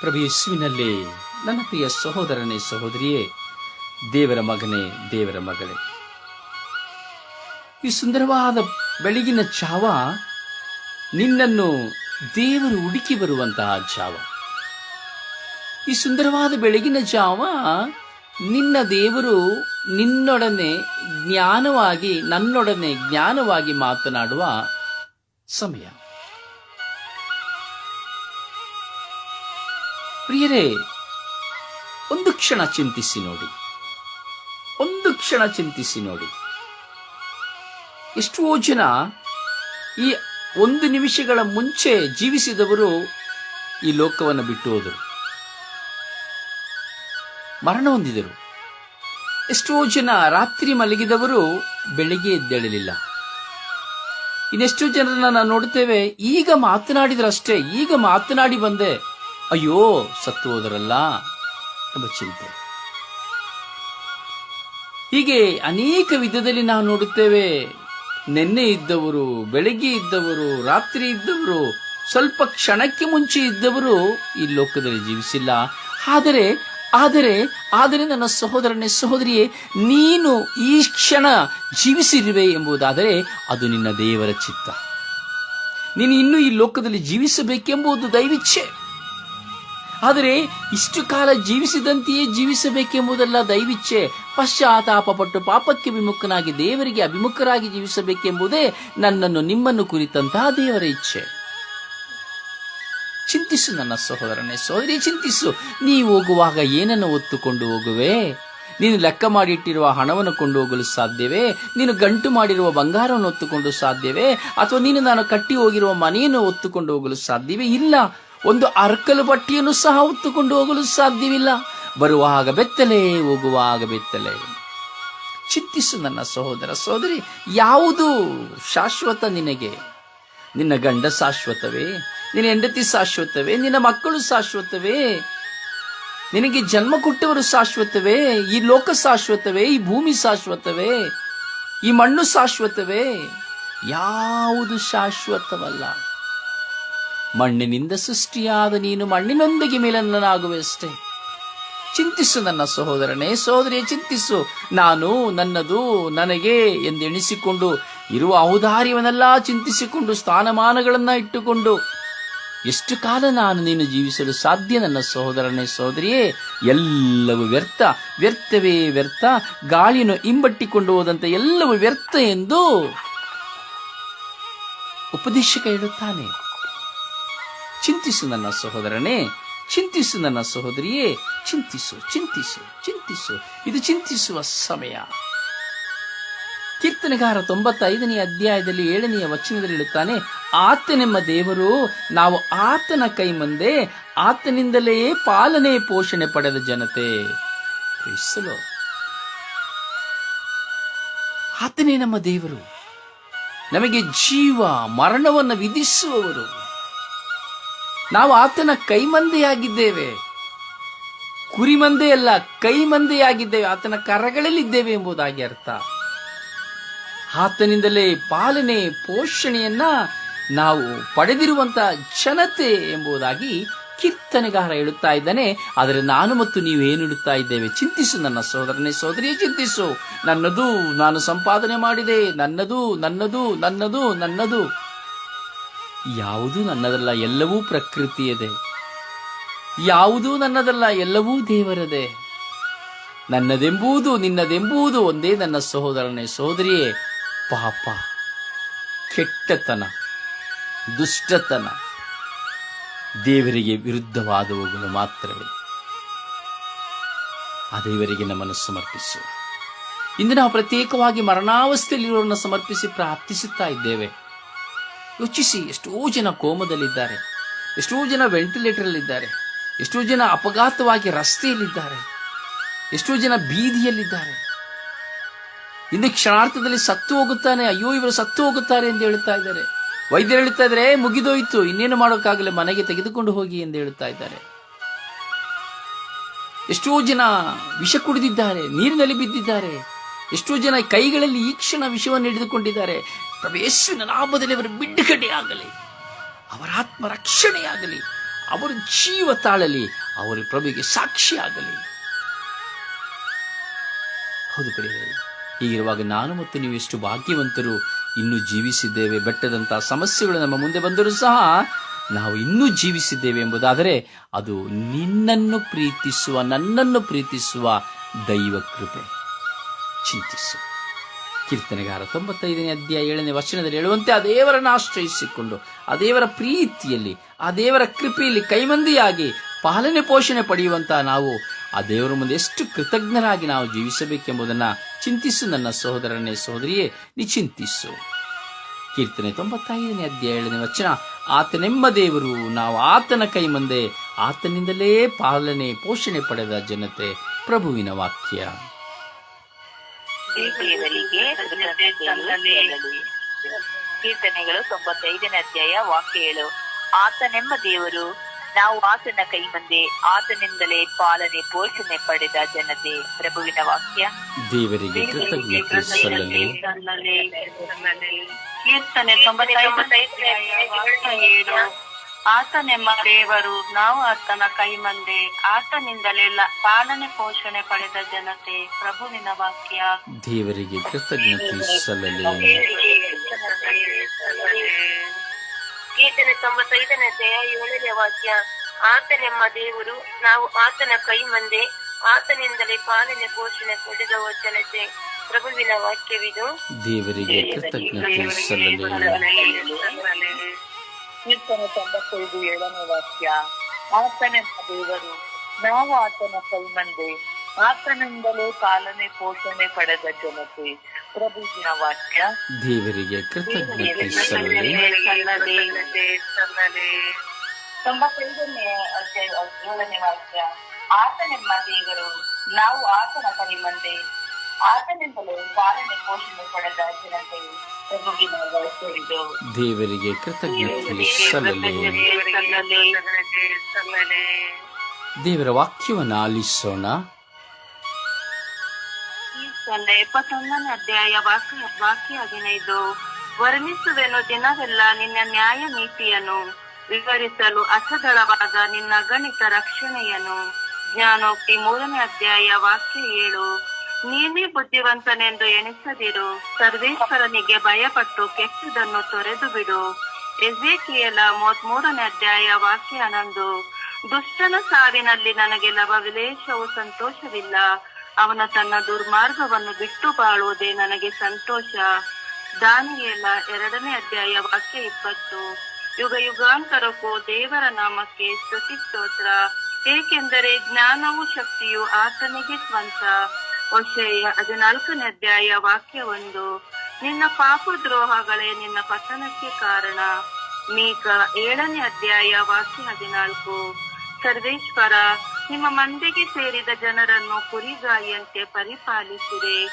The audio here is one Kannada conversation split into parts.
ಪ್ರಭು ಯೇಸುವಿನಲ್ಲಿ ನನ್ನ ಪ್ರಿಯ ಸಹೋದರನೇ ಸಹೋದರಿಯೇ, ದೇವರ ಮಗನೇ, ದೇವರ ಮಗಳೇ. ಈ ಸುಂದರವಾದ ಬೆಳಗಿನ ಛಾವ ನಿನ್ನನ್ನು ದೇವರು ಹುಡುಕಿ ಬರುವಂತಹ ಛಾವ ಈ ಸುಂದರವಾದ ಬೆಳಗಿನ ಜಾವ ನಿನ್ನ ದೇವರು ನಿನ್ನೊಡನೆ ಜ್ಞಾನವಾಗಿ, ನನ್ನೊಡನೆ ಜ್ಞಾನವಾಗಿ ಮಾತನಾಡುವ ಸಮಯ. ಪ್ರಿಯರೇ, ಒಂದು ಕ್ಷಣ ಚಿಂತಿಸಿ ನೋಡಿ. ಒಂದು ಕ್ಷಣ ಚಿಂತಿಸಿ ನೋಡಿ. ಎಷ್ಟೋ ಜನ ಈ ಒಂದು ನಿಮಿಷಗಳ ಮುಂಚೆ ಜೀವಿಸಿದವರು ಈ ಲೋಕವನ್ನು ಬಿಟ್ಟು ಹೋದರು. ಮರಣ ಹೊಂದಿದರು. ಎಷ್ಟೋ ಜನ ರಾತ್ರಿ ಮಲಗಿದವರು ಬೆಳಿಗ್ಗೆ ಎದ್ದೇಳಲಿಲ್ಲ. ಇನ್ನೆಷ್ಟೋ ಜನರನ್ನ ನಾವು ನೋಡ್ತೇವೆ ಈಗ ಮಾತನಾಡಿದ್ರಷ್ಟೇ, ಈಗ ಮಾತನಾಡಿ ಬಂದೆ. ಅಯ್ಯೋ, ಸತ್ತು ಹೋದರಲ್ಲ ಎಂಬ ಚಿಂತೆ. ಹೀಗೆ ಅನೇಕ ವಿಧದಲ್ಲಿ ನಾವು ನೋಡುತ್ತೇವೆ. ನಿನ್ನೆ ಇದ್ದವರು, ಬೆಳಗ್ಗೆ ಇದ್ದವರು, ರಾತ್ರಿ ಇದ್ದವರು, ಸ್ವಲ್ಪ ಕ್ಷಣಕ್ಕೆ ಮುಂಚೆ ಇದ್ದವರು ಈ ಲೋಕದಲ್ಲಿ ಜೀವಿಸಿಲ್ಲ. ಆದರೆ ಆದರೆ ಆದರೆ ನನ್ನ ಸಹೋದರನೇ, ಸಹೋದರಿಯೇ, ನೀನು ಈ ಕ್ಷಣ ಜೀವಿಸಿರುವೆ ಎಂಬುದಾದರೆ ಅದು ನಿನ್ನ ದೇವರ ಚಿತ್ತ. ನೀನು ಇನ್ನೂ ಈ ಲೋಕದಲ್ಲಿ ಜೀವಿಸಬೇಕೆಂಬುದು ದೈವಿಚ್ಛೆ. ಆದರೆ ಇಷ್ಟು ಕಾಲ ಜೀವಿಸಿದಂತೆಯೇ ಜೀವಿಸಬೇಕೆಂಬುದಲ್ಲ ದೈವಿಚ್ಛೆ. ಪಶ್ಚಾತ್ತಾಪ ಪಟ್ಟು ಪಾಪಕ್ಕೆ ವಿಮುಖನಾಗಿ ದೇವರಿಗೆ ಅಭಿಮುಖರಾಗಿ ಜೀವಿಸಬೇಕೆಂಬುದೇ ನನ್ನನ್ನು, ನಿಮ್ಮನ್ನು ಕುರಿತಂತಹ ದೇವರ ಇಚ್ಛೆ. ಚಿಂತಿಸು ನನ್ನ ಸಹೋದರನೇ ಸಹೋದರಿ, ಚಿಂತಿಸು. ನೀ ಹೋಗುವಾಗ ಏನನ್ನು ಹೊತ್ತುಕೊಂಡು ಹೋಗುವೆ? ನೀನು ಲೆಕ್ಕ ಮಾಡಿಟ್ಟಿರುವ ಹಣವನ್ನು ಕೊಂಡು ಹೋಗಲು ಸಾಧ್ಯವೇ? ನೀನು ಗಂಟು ಮಾಡಿರುವ ಬಂಗಾರವನ್ನು ಹೊತ್ತುಕೊಂಡು ಸಾಧ್ಯವೇ? ಅಥವಾ ನೀನು ನಾನು ಕಟ್ಟಿ ಹೋಗಿರುವ ಮನೆಯನ್ನು ಹೊತ್ತುಕೊಂಡು ಹೋಗಲು ಸಾಧ್ಯವೇ? ಇಲ್ಲ. ಒಂದು ಅರ್ಕಲು ಪಟ್ಟಿಯನ್ನು ಸಹ ಹೊತ್ತುಕೊಂಡು ಹೋಗಲು ಸಾಧ್ಯವಿಲ್ಲ. ಬರುವಾಗ ಬೆತ್ತಲೆ, ಹೋಗುವಾಗ ಬೆತ್ತಲೆ. ಚಿಂತಿಸು ನನ್ನ ಸಹೋದರ ಸಹೋದರಿ, ಯಾವುದು ಶಾಶ್ವತ ನಿನಗೆ? ನಿನ್ನ ಗಂಡ ಶಾಶ್ವತವೇ? ನಿನ್ನ ಹೆಂಡತಿ ಶಾಶ್ವತವೇ? ನಿನ್ನ ಮಕ್ಕಳು ಶಾಶ್ವತವೇ? ನಿನಗೆ ಜನ್ಮ ಕೊಟ್ಟವರು ಶಾಶ್ವತವೇ? ಈ ಲೋಕ ಶಾಶ್ವತವೇ? ಈ ಭೂಮಿ ಶಾಶ್ವತವೇ? ಈ ಮಣ್ಣು ಶಾಶ್ವತವೇ? ಯಾವುದು ಶಾಶ್ವತವಲ್ಲ? ಮಣ್ಣಿನಿಂದ ಸೃಷ್ಟಿಯಾದ ನೀನು ಮಣ್ಣಿನೊಂದಿಗೆ ಮೇಲನ್ನನಾಗುವೆ ಚಿಂತಿಸು ನನ್ನ ಸಹೋದರನೇ, ಸಹೋದರಿಯ, ಚಿಂತಿಸು. ನಾನು ನನ್ನದು ನನಗೆ ಎಂದೆಣಿಸಿಕೊಂಡು, ಇರುವ ಔದಾರ್ಯವನ್ನೆಲ್ಲ ಚಿಂತಿಸಿಕೊಂಡು, ಸ್ಥಾನಮಾನಗಳನ್ನ ಇಟ್ಟುಕೊಂಡು, ಎಷ್ಟು ಕಾಲ ನಾನು ನೀನು ಜೀವಿಸಲು ಸಾಧ್ಯ ನನ್ನ ಸಹೋದರನೇ, ಸಹೋದರಿಯೇ? ಎಲ್ಲವೂ ವ್ಯರ್ಥ, ವ್ಯರ್ಥವೇ ವ್ಯರ್ಥ. ಗಾಳಿಯನ್ನು ಇಂಬಟ್ಟಿಕೊಂಡು ಹೋದಂತೆ ಎಲ್ಲವೂ ವ್ಯರ್ಥ ಎಂದು ಉಪದೇಶಕ ಹೇಳುತ್ತಾನೆ. ಚಿಂತಿಸು ನನ್ನ ಸಹೋದರನೇ, ಚಿಂತಿಸು ನನ್ನ ಸಹೋದರಿಯೇ, ಚಿಂತಿಸು ಚಿಂತಿಸು ಚಿಂತಿಸು. ಇದು ಚಿಂತಿಸುವ ಸಮಯ. ಕೀರ್ತನೆಗಾರ ತೊಂಬತ್ತೈದನೇ ಅಧ್ಯಾಯದಲ್ಲಿ ಏಳನೆಯ ವಚನದಲ್ಲಿ ಹೇಳುತ್ತಾನೆ, ಆತನೆಂಬ ದೇವರು ನಾವು ಆತನ ಕೈ ಮುಂದೆ ಆತನಿಂದಲೇ ಪಾಲನೆ ಪೋಷಣೆ ಪಡೆದ ಜನತೆ. ಆತನೇ ನಮ್ಮ ದೇವರು. ನಮಗೆ ಜೀವ, ಮರಣವನ್ನು ವಿಧಿಸುವವರು. ನಾವು ಆತನ ಕೈಮಂದೆಯಾಗಿದ್ದೇವೆ. ಕುರಿಮಂದೆಯಲ್ಲ, ಕೈಮಂದೆಯಾಗಿದ್ದೇವೆ. ಆತನ ಕರಗಳಲ್ಲಿದ್ದೇವೆ ಎಂಬುದಾಗಿ ಅರ್ಥ. ಆತನಿಂದಲೇ ಪಾಲನೆ, ಪೋಷಣೆಯನ್ನ ನಾವು ಪಡೆದಿರುವಂತಹ ಜನತೆ ಎಂಬುದಾಗಿ ಕೀರ್ತನೆಗಾರ ಹೇಳುತ್ತಾ ಇದ್ದಾನೆ. ಆದರೆ ನಾನು ಮತ್ತು ನೀವು ಏನು ಹೇಳುತ್ತಾ ಇದ್ದೇವೆ? ಚಿಂತಿಸು ನನ್ನ ಸಹೋದರನೇ ಸಹೋದರಿಯೇ ಚಿಂತಿಸು. ನನ್ನದು, ನಾನು ಸಂಪಾದನೆ ಮಾಡಿದೆ. ನನ್ನದು ನನ್ನದು ನನ್ನದು ನನ್ನದು. ಯಾವುದು ನನ್ನದಲ್ಲ, ಎಲ್ಲವೂ ಪ್ರಕೃತಿಯದೆ. ಯಾವುದೂ ನನ್ನದಲ್ಲ, ಎಲ್ಲವೂ ದೇವರದೇ. ನನ್ನದೆಂಬುದು, ನಿನ್ನದೆಂಬುದು ಒಂದೇ ನನ್ನ ಸಹೋದರನೇ. ಸಹೋದರಿಯೇ, ಪಾಪ, ಕೆಟ್ಟತನ, ದುಷ್ಟತನ, ದೇವರಿಗೆ ವಿರುದ್ಧವಾದವುಗಳು ಮಾತ್ರವೇ. ಆ ದೇವರಿಗೆ ನಮ್ಮನ್ನು ಸಮರ್ಪಿಸು. ಇಂದು ನಾವು ಪ್ರತ್ಯೇಕವಾಗಿ ಮರಣಾವಸ್ಥೆಯಲ್ಲಿರುವ ಸಮರ್ಪಿಸಿ ಪ್ರಾರ್ಥಿಸುತ್ತಾ ಇದ್ದೇವೆ. ಯೋಚಿಸಿ ಎಷ್ಟೋ ಜನ ಕೋಮದಲ್ಲಿದ್ದಾರೆ, ಎಷ್ಟೋ ಜನ ವೆಂಟಿಲೇಟರಲ್ಲಿದ್ದಾರೆ, ಎಷ್ಟೋ ಜನ ಅಪಘಾತವಾಗಿ ರಸ್ತೆಯಲ್ಲಿದ್ದಾರೆ, ಎಷ್ಟೋ ಜನ ಬೀದಿಯಲ್ಲಿದ್ದಾರೆ. ಇನ್ನು ಕ್ಷಣಾರ್ಥದಲ್ಲಿ ಸತ್ತು ಹೋಗುತ್ತಾನೆ, ಅಯ್ಯೋ, ಇವರು ಸತ್ತು ಹೋಗುತ್ತಾರೆ ಎಂದು ಹೇಳ್ತಾ ಇದ್ದಾರೆ. ವೈದ್ಯರು ಹೇಳ್ತಾ ಇದ್ದಾರೆ ಮುಗಿದೋಯ್ತು, ಇನ್ನೇನು ಮಾಡೋಕ್ಕಾಗಲೇ ಮನೆಗೆ ತೆಗೆದುಕೊಂಡು ಹೋಗಿ ಎಂದು ಹೇಳ್ತಾ ಇದ್ದಾರೆ. ಎಷ್ಟೋ ಜನ ವಿಷ ಕುಡಿದಿದ್ದಾರೆ, ನೀರಿನಲ್ಲಿ ಬಿದ್ದಿದ್ದಾರೆ, ಎಷ್ಟೋ ಜನ ಕೈಗಳಲ್ಲಿ ಈ ಕ್ಷಣ ವಿಷವನ್ನು ಹಿಡಿದುಕೊಂಡಿದ್ದಾರೆ. ಪ್ರಭು ಯೇಸುವಿನ ನಾಮದಲ್ಲಿ ಅವರ ಬಿಡುಗಡೆ ಆಗಲಿ ಅವರ ಆತ್ಮ ರಕ್ಷಣೆಯಾಗಲಿ ಅವರ ಜೀವ ತಾಳಲಿ, ಅವರ ಪ್ರಭುಗೆ ಸಾಕ್ಷಿಯಾಗಲಿ. ಹೌದು ಪ್ರಿಯರೇ, ಹೀಗಿರುವಾಗ ನಾನು ಮತ್ತು ನೀವು ಎಷ್ಟು ಭಾಗ್ಯವಂತರು ಇನ್ನೂ ಜೀವಿಸಿದ್ದೇವೆ. ಬೆಟ್ಟದಂತಹ ಸಮಸ್ಯೆಗಳು ನಮ್ಮ ಮುಂದೆ ಬಂದರೂ ಸಹ ನಾವು ಇನ್ನೂ ಜೀವಿಸಿದ್ದೇವೆ ಎಂಬುದಾದರೆ ಅದು ನಿನ್ನನ್ನು ಪ್ರೀತಿಸುವ, ನನ್ನನ್ನು ಪ್ರೀತಿಸುವ ದೈವ ಕೃಪೆ. ಚಿಂತಿಸು. ಕೀರ್ತನೆಗಾರ ತೊಂಬತ್ತೈದನೇ ಅಧ್ಯಾಯ ಏಳನೇ ವಚನದಲ್ಲಿ ಹೇಳುವಂತೆ, ಆ ದೇವರನ್ನು ಆಶ್ರಯಿಸಿಕೊಂಡು, ಆ ದೇವರ ಪ್ರೀತಿಯಲ್ಲಿ, ಆ ದೇವರ ಕೃಪೆಯಲ್ಲಿ ಕೈಮಂದಿಯಾಗಿ ಪಾಲನೆ ಪೋಷಣೆ ಪಡೆಯುವಂತಹ ನಾವು, ಆ ದೇವರ ಮುಂದೆ ಎಷ್ಟು ಕೃತಜ್ಞರಾಗಿ ನಾವು ಜೀವಿಸಬೇಕೆಂಬುದನ್ನು ಚಿಂತಿಸು ನನ್ನ ಸಹೋದರನೇ ಸಹೋದರಿಯೇ ನಿಚಿಂತಿಸು ಕೀರ್ತನೆ ತೊಂಬತ್ತೈದನೇ ಅಧ್ಯಾಯ ಏಳನೇ ವಚನ, ಆತನೆಂಬ ದೇವರು ನಾವು ಆತನ ಕೈ ಮುಂದೆ, ಆತನಿಂದಲೇ ಪಾಲನೆ ಪೋಷಣೆ ಪಡೆದ ಜನತೆ, ಪ್ರಭುವಿನ ವಾಕ್ಯ. ಕೀರ್ತನೆಗಳು ತೊಂಬತ್ತೈದನೇ ಅಧ್ಯಾಯ ವಾಕ್ಯ ಏಳು ಆತನೆಂಬ ದೇವರು ನಾವು ಆತನ ಕೈ ಮುಂದೆ ಆತನಿಂದಲೇ ಪಾಲನೆ ಪೋಷಣೆ ಪಡೆದ ಜನತೆ. ಪ್ರಭುವಿನ ವಾಕ್ಯ. ದೇವರಿಗೆ ಕೀರ್ತನೆ ತೊಂಬತ್ತೈದನೇ ವಾಕ್ಯ ಏಳು. ಆತನೆಂಬ ದೇವರು ನಾವು ಆತನ ಕೈ ಮಂದೆ ಆತನಿಂದಲೆಲ್ಲ ಪಾಲನೆ ಪೋಷಣೆ ಪಡೆದ ಜನತೆ ಪ್ರಭುವಿನ ವಾಕ್ಯ. ದೇವರಿಗೆ ಕೃತಜ್ಞತೆ ಸಲ್ಲಲಿ. ಕೀರ್ತನೆ ತೊಂಬತ್ತೈದನೇ ಅಧ್ಯಾಯ ಏಳನೇ ವಾಕ್ಯ. ಆತನೆಂಬ ದೇವರು ನಾವು ಆತನ ಕೈ ಮಂದೆ ಆತನಿಂದಲೇ ಪಾಲನೆ ಪೋಷಣೆ ಪಡೆದ ಜನತೆ. ಪ್ರಭುವಿನ ವಾಕ್ಯವಿದು. ದೇವರಿಗೆ ಕೃತಜ್ಞತೆ ಸಲ್ಲಲಿ. ಕೀರ್ತನೆ ತೊಂಬತ್ತೈದು ಏಳನೇ ವಾಕ್ಯ. ಆತನೆಂಬ ದೇವರು ನಾವು ಆತನ ಕೈಮಂದೆ ಆತನಿಂದಲೇ ಪಾಲನೆ ಪೋಷಣೆ ಪಡೆದ ಜನತೆ. ಪ್ರಭುವಿನ ವಾಕ್ಯ. ದೇವರಿಗೆ ತೊಂಬತ್ತೈದನೇ ಏಳನೇ ವಾಕ್ಯ. ಆತನೆಂಬ ದೇವರು ನಾವು ಆತನ ಕೈಮಂದೆ ಆತನಿಂದಲೇ ಪಾಲನೆ ಪೋಷಣೆ ಪಡೆದ ಜನತೆ. ದೇವರಿಗೆ ಕೃತಜ್ಞತೆ ಸಲ್ಲಲಿ. ದೇವರ ವಾಕ್ಯವನ್ನು ಆಲಿಸೋಣ. ಕೀರ್ತನೆ ಎಪ್ಪತ್ತೊಂದನೇ ಅಧ್ಯಾಯ ವಾಕ್ಯ ವಾಕ್ಯ ಹದಿನೈದು. ವರ್ಣಿಸುವೆನು ದಿನವೆಲ್ಲ ನಿನ್ನ ನ್ಯಾಯ ನೀತಿಯನ್ನು ವಿವರಿಸಲು ಅಸದಳವಾದ ನಿನ್ನ ಗಣಿತ ರಕ್ಷಣೆಯನ್ನು. ಜ್ಞಾನೋಕ್ತಿ ಮೂರನೇ ಅಧ್ಯಾಯ ವಾಕ್ಯ ಏಳು. ನೀನೇ ಬುದ್ಧಿವಂತನೆಂದು ಎಣಿಸದಿರು. ಸರ್ವೇಶ್ವರನಿಗೆ ಭಯಪಟ್ಟು ಕೆಟ್ಟದನ್ನು ತೊರೆದು ಬಿಡು. ಎಜೇಕಿಯಲ ಮೂವತ್ಮೂರನೇ ಅಧ್ಯಾಯ ವಾಕ್ಯ ಹನ್ನೊಂದು ದುಷ್ಟನ ಸಾವಿನಲ್ಲಿ ನನಗೆ ಲವವಿಲೇಶವು ಸಂತೋಷವಿಲ್ಲ. ಅವನ ತನ್ನ ದುರ್ಮಾರ್ಗವನ್ನು ಬಿಟ್ಟು ಬಾಳುವುದೇ ನನಗೆ ಸಂತೋಷ. ದಾನಿಯೇಲ ಎರಡನೇ ಅಧ್ಯಾಯ ವಾಕ್ಯ ಇಪ್ಪತ್ತು. ಯುಗ ಯುಗಾಂತರಕ್ಕೂ ದೇವರ ನಾಮಕ್ಕೆ ಸ್ತುತಿ ಸ್ತೋತ್ರ ಏಕೆಂದರೆ ಜ್ಞಾನವು ಶಕ್ತಿಯು ಆತನಿಗೆ ಸ್ವಂತ. ಒಶೆಯ ಹದಿನಾಲ್ಕನೇ ಅಧ್ಯಾಯ ವಾಕ್ಯ ಒಂದು. ನಿನ್ನ ಪಾಪದ್ರೋಹಗಳೇ ನಿನ್ನ ಪತನಕ್ಕೆ ಕಾರಣ. ಮೀಕ ಏಳನೇ ಅಧ್ಯಾಯ ವಾಕ್ಯ ಹದಿನಾಲ್ಕು. ಸರ್ವೇಶ್ವರ, ನಿಮ್ಮ ಮಂದಿಗೆ ಸೇರಿದ ಜನರನ್ನು ಕುರಿಗಾಯಿಯಂತೆ ಪರಿಪಾಲಿಸಿದೆ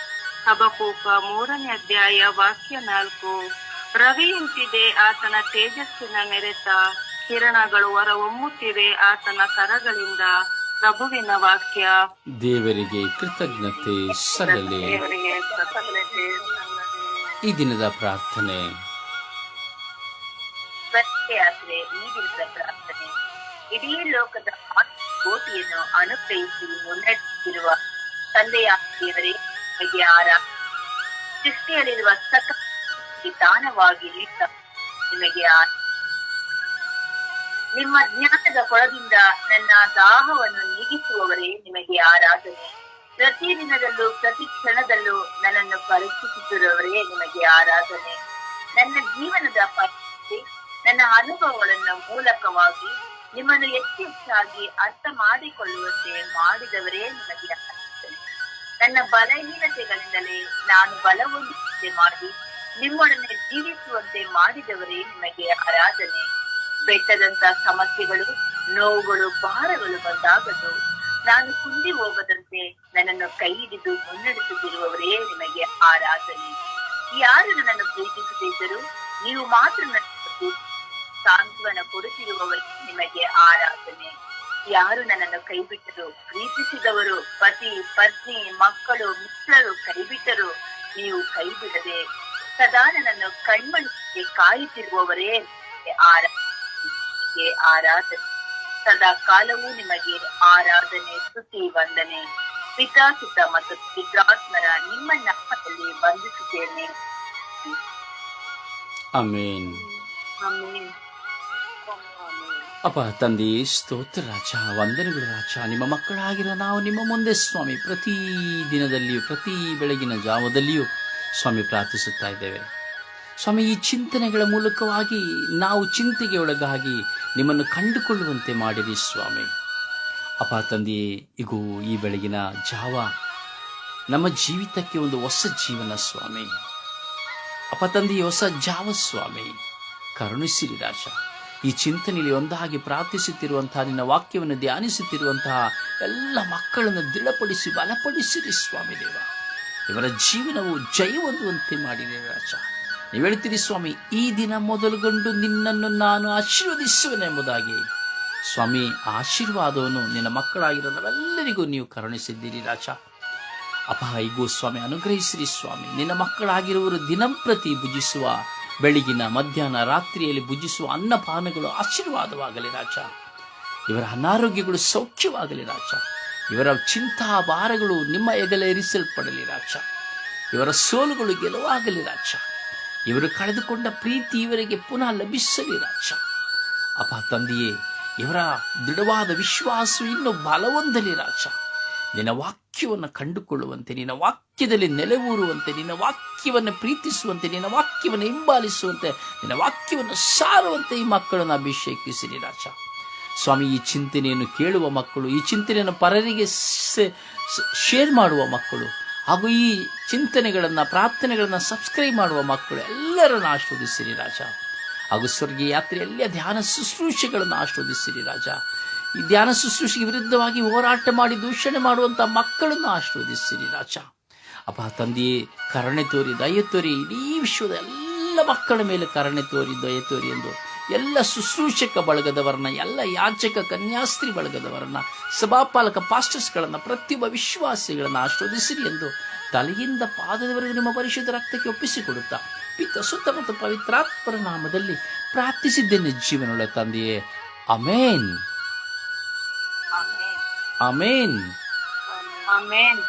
ಹಬಕೂಕ ಮೂರನೇ ಅಧ್ಯಾಯ ವಾಕ್ಯ ನಾಲ್ಕು. ರವಿಯಂತಿದೆ, ಆತನ ತೇಜಸ್ಸಿನ ಮೆರೆತ. ಕಿರಣಗಳು ಹೊರಹೊಮ್ಮುತ್ತಿವೆ, ಆತನ ಕರಗಳಿಂದ. ಪ್ರಭುವಿನ ವಾಕ್ಯ ದೇವರಿಗೆ ಕೃತಜ್ಞತೆ ಸಲ್ಲಲಿ. ಈ ದಿನದ ಪ್ರಾರ್ಥನೆ. ಯಾತ್ರೆ ಈ ದಿನದ ಪ್ರಾರ್ಥನೆ. ಇಡೀ ಲೋಕದ ಕೋಟಿಯನ್ನು ಅನುಗ್ರಹಿಸಿ ಮುನ್ನಡೆಸುತ್ತಿರುವ ತಂದೆಯ ದೇವರೇ ಆರ ಸೃಷ್ಟಿಯಲ್ಲಿರುವ ಸಕಲ ದಾನವಾಗಿ ನೀಡಿದ ನಿಮಗೆ ಆರ ನಿಮ್ಮ ಜ್ಞಾನದ ಕೊಳದಿಂದ ನನ್ನ ದಾಹವನ್ನು ನೀಗಿಸುವವರೇ ನಿಮಗೆ ಆರಾಧನೆ. ಪ್ರತಿ ದಿನದಲ್ಲೂ, ಪ್ರತಿ ಕ್ಷಣದಲ್ಲೂ ನನ್ನನ್ನು ಪರೀಕ್ಷಿಸುತ್ತಿರುವವರೇ ನಿಮಗೆ ಆರಾಧನೆ. ನನ್ನ ಜೀವನದ ಪರಿಸ್ಥಿತಿ, ನನ್ನ ಅನುಭವಗಳನ್ನು ಮೂಲಕವಾಗಿ ನಿಮ್ಮನ್ನು ಹೆಚ್ಚು ಹೆಚ್ಚಾಗಿ ಅರ್ಥ ಮಾಡಿಕೊಳ್ಳುವಂತೆ ಮಾಡಿದವರೇ ನಿಮಗೆ ಆರಾಧನೆ. ನನ್ನ ಬಲಹೀನತೆಗಳಿಂದಲೇ ನಾನು ಬಲವೊಂದಿಸುವಂತೆ ಮಾಡಿ, ನಿಮ್ಮೊಡನೆ ಜೀವಿಸುವಂತೆ ಮಾಡಿದವರೇ ನಿಮಗೆ ಆರಾಧನೆ. ಬೆಟ್ಟದಂತ ಸಮಸ್ಯೆಗಳು, ನೋವುಗಳು, ಭಾರಗಳು ಬಂದಾಗದು. ನಾನು ಕುಂದಿ ಹೋಗದಂತೆ ನನ್ನನ್ನು ಕೈ ಹಿಡಿದು ಮುನ್ನಡೆಸುತ್ತಿರುವವರೇ ನಿಮಗೆ ಆರಾಧನೆ. ಯಾರು ನನ್ನನ್ನು ಪ್ರೀತಿಸುತ್ತಿದ್ದರು ನೀವು ಮಾತ್ರ ಸಾಂತ್ವನ ಕೊಡುತ್ತಿರುವವರೇ ನಿಮಗೆ ಆರಾಧನೆ. ಯಾರು ನನ್ನನ್ನು ಕೈಬಿಟ್ಟರು, ಪ್ರೀತಿಸಿದವರು, ಪತಿ, ಪತ್ನಿ, ಮಕ್ಕಳು, ಮಿತ್ರರು ಕೈಬಿಟ್ಟರು ನೀವು ಕೈಬಿಡದೆ ಸದಾ ನನ್ನನ್ನು ಕಣ್ಮಣಿಸಿ ಕಾಯುತ್ತಿರುವವರೇ ಆರಾಧನೆ. ನಿಮಗೆ ಆರಾಧನೆ. ಸದಾ ಕಾಲವೂ ನಿಮಗೆ ಆರಾಧನೆ ಸ್ತುತಿ ವಂದನೆ. ಪಿತಾಸುತ ಮತ್ತು ಪಿತ್ರಾತ್ಮರ ನಿಮ್ಮ ನಾಮದಲ್ಲಿ ವಂದಿಸುತ್ತೇನೆ. ಅಮೇನ್. ಅಪ್ಪ ತಂದೆ ಸ್ತೋತ್ರ ರಾಜ ವಂದನೆಗಳು ರಾಜ. ನಿಮ್ಮ ಮಕ್ಕಳಾಗಿರೋ ನಾವು ನಿಮ್ಮ ಮುಂದೆ ಸ್ವಾಮಿ ಪ್ರತಿ ದಿನದಲ್ಲಿಯೂ ಪ್ರತಿ ಬೆಳಗಿನ ಜಾವದಲ್ಲಿಯೂ ಸ್ವಾಮಿ ಪ್ರಾರ್ಥಿಸುತ್ತಾ ಇದ್ದೇವೆ. ಸ್ವಾಮಿ, ಈ ಚಿಂತನೆಗಳ ಮೂಲಕವಾಗಿ ನಾವು ಚಿಂತೆಗೆ ಒಳಗಾಗಿ ನಿಮ್ಮನ್ನು ಕಂಡುಕೊಳ್ಳುವಂತೆ ಮಾಡಿರಿ ಸ್ವಾಮಿ. ಅಪ ತಂದೆಯೇ, ಇಗೂ, ಈ ಬೆಳಗಿನ ಜಾವ ನಮ್ಮ ಜೀವಿತಕ್ಕೆ ಒಂದು ಹೊಸ ಜೀವನ ಸ್ವಾಮಿ. ಅಪ ತಂದೆಯೇ, ಹೊಸ ಜಾವ ಸ್ವಾಮಿ. ಕರುಣಿಸಿರಿ ರಾಜ ಈ ಚಿಂತನೆಯಲ್ಲಿ ಒಂದಾಗಿ ಪ್ರಾರ್ಥಿಸುತ್ತಿರುವಂತಹ, ನಿನ್ನ ವಾಕ್ಯವನ್ನು ಧ್ಯಾನಿಸುತ್ತಿರುವಂತಹ ಎಲ್ಲ ಮಕ್ಕಳನ್ನು ದೃಢಪಡಿಸಿ, ಬಲಪಡಿಸಿರಿ ಸ್ವಾಮಿ ದೇವ. ಇವರ ಜೀವನವು ಜಯ ಹೊಂದುವಂತೆ ಮಾಡಿರಿ ರಾಜ. ನೀವು ಸ್ವಾಮಿ, ಈ ದಿನ ಮೊದಲುಗೊಂಡು ನಿನ್ನನ್ನು ನಾನು ಆಶೀರ್ವದಿಸುವೆನೆಂಬುದಾಗಿ ಸ್ವಾಮಿ, ಆಶೀರ್ವಾದವನ್ನು ನಿನ್ನ ಮಕ್ಕಳಾಗಿರೋ ನಾವೆಲ್ಲರಿಗೂ ನೀವು ಕರುಣಿಸಿದ್ದೀರಿ ರಾಜ. ಅಪ ಈಗೂ ಸ್ವಾಮಿ, ಅನುಗ್ರಹಿಸಿರಿ ಸ್ವಾಮಿ. ನಿನ್ನ ಮಕ್ಕಳಾಗಿರುವರು ದಿನಂಪ್ರತಿ ಭುಜಿಸುವ, ಬೆಳಗಿನ, ಮಧ್ಯಾಹ್ನ, ರಾತ್ರಿಯಲ್ಲಿ ಭುಜಿಸುವ ಅನ್ನಪಾನಗಳು ಆಶೀರ್ವಾದವಾಗಲಿ ರಾಜ. ಇವರ ಅನಾರೋಗ್ಯಗಳು ಸೌಖ್ಯವಾಗಲಿ ರಾಜ. ಇವರ ಚಿಂತಾ ಭಾರಗಳು ನಿಮ್ಮ ಎಗಲೇರಿಸಲ್ಪಡಲಿ ರಾಜ. ಇವರ ಸೋಲುಗಳು ಗೆಲುವಾಗಲಿ ರಾಜ. ಇವರು ಕಳೆದುಕೊಂಡ ಪ್ರೀತಿ ಇವರಿಗೆ ಪುನಃ ಲಭಿಸಲಿ ರಾಜ. ಅಪ್ಪ ತಂದೆಯೇ, ಇವರ ದೃಢವಾದ ವಿಶ್ವಾಸ ಇನ್ನೂ ಬಲವೊಂದಲಿ ರಾಜ. ನಿನ್ನ ವಾಕ್ಯವನ್ನು ಕಂಡುಕೊಳ್ಳುವಂತೆ, ನಿನ್ನ ವಾಕ್ಯದಲ್ಲಿ ನೆಲೆಯೂರುವಂತೆ, ನಿನ್ನ ವಾಕ್ಯವನ್ನು ಪ್ರೀತಿಸುವಂತೆ, ನಿನ್ನ ವಾಕ್ಯವನ್ನು ಹಿಂಬಾಲಿಸುವಂತೆ, ನಿನ್ನ ವಾಕ್ಯವನ್ನು ಸಾರುವಂತೆ ಈ ಮಕ್ಕಳನ್ನು ಅಭಿಷೇಕಿಸಿರಿ ರಾಜ. ಸ್ವಾಮಿ, ಈ ಚಿಂತನೆಯನ್ನು ಕೇಳುವ ಮಕ್ಕಳು, ಈ ಚಿಂತನೆಯನ್ನು ಪರರಿಗೆ ಶೇರ್ ಮಾಡುವ ಮಕ್ಕಳು ಹಾಗೂ ಈ ಚಿಂತನೆಗಳನ್ನು, ಪ್ರಾರ್ಥನೆಗಳನ್ನು ಸಬ್ಸ್ಕ್ರೈಬ್ ಮಾಡುವ ಮಕ್ಕಳು ಎಲ್ಲರನ್ನು ಆಶೀರ್ವದಿಸಿರಿ ರಾಜ. ಹಾಗೂ ಸ್ವರ್ಗೀಯ ಯಾತ್ರೆಯಲ್ಲಿ ಧ್ಯಾನ ಶುಶ್ರೂಷೆಗಳನ್ನು ಆಶೀರ್ವದಿಸಿರಿ ರಾಜ. ಈ ಧ್ಯಾನ ಶುಶ್ರೂಷೆಗೆ ವಿರುದ್ಧವಾಗಿ ಹೋರಾಟ ಮಾಡಿ ದೂಷಣೆ ಮಾಡುವಂಥ ಮಕ್ಕಳನ್ನು ಆಶೀರ್ವದಿಸಿರಿ ರಾಜ. ಅಪ್ಪ ತಂದೆಯೇ, ಕರುಣೆ ತೋರಿ, ದಯ ತೋರಿ, ಇಡೀ ವಿಶ್ವದ ಎಲ್ಲ ಮಕ್ಕಳ ಮೇಲೆ ಕರುಣೆ ತೋರಿ, ದಯ ತೋರಿ ಎಂದು ಎಲ್ಲ ಶುಶ್ರೂಷಕ ಬಳಗದವರನ್ನ ಎಲ್ಲ ಯಾಚಕ ಕನ್ಯಾಸ್ತ್ರೀ ಬಳಗದವರನ್ನ ಸಭಾಪಾಲಕ ಪಾಸ್ಟರ್ಸ್ಗಳನ್ನು ಪ್ರತಿಯೊಬ್ಬ ವಿಶ್ವಾಸಿಗಳನ್ನು ಆಶ್ರವದಿಸಿರಿ ಎಂದು ತಲೆಯಿಂದ ಪಾದದವರೆಗೆ ನಿಮ್ಮ ಪರಿಶುದ್ಧ ರಕ್ತಕ್ಕೆ ಒಪ್ಪಿಸಿಕೊಡುತ್ತಾ ಪಿತ್ತ ಸುತ್ತ ಮತ್ತು ಪವಿತ್ರಾತ್ಮರ ನಾಮದಲ್ಲಿ ಪ್ರಾರ್ಥಿಸಿದ್ದೇನೆ ಜೀವನೊಳ ತಂದೆಯೇ. Amen amen amen.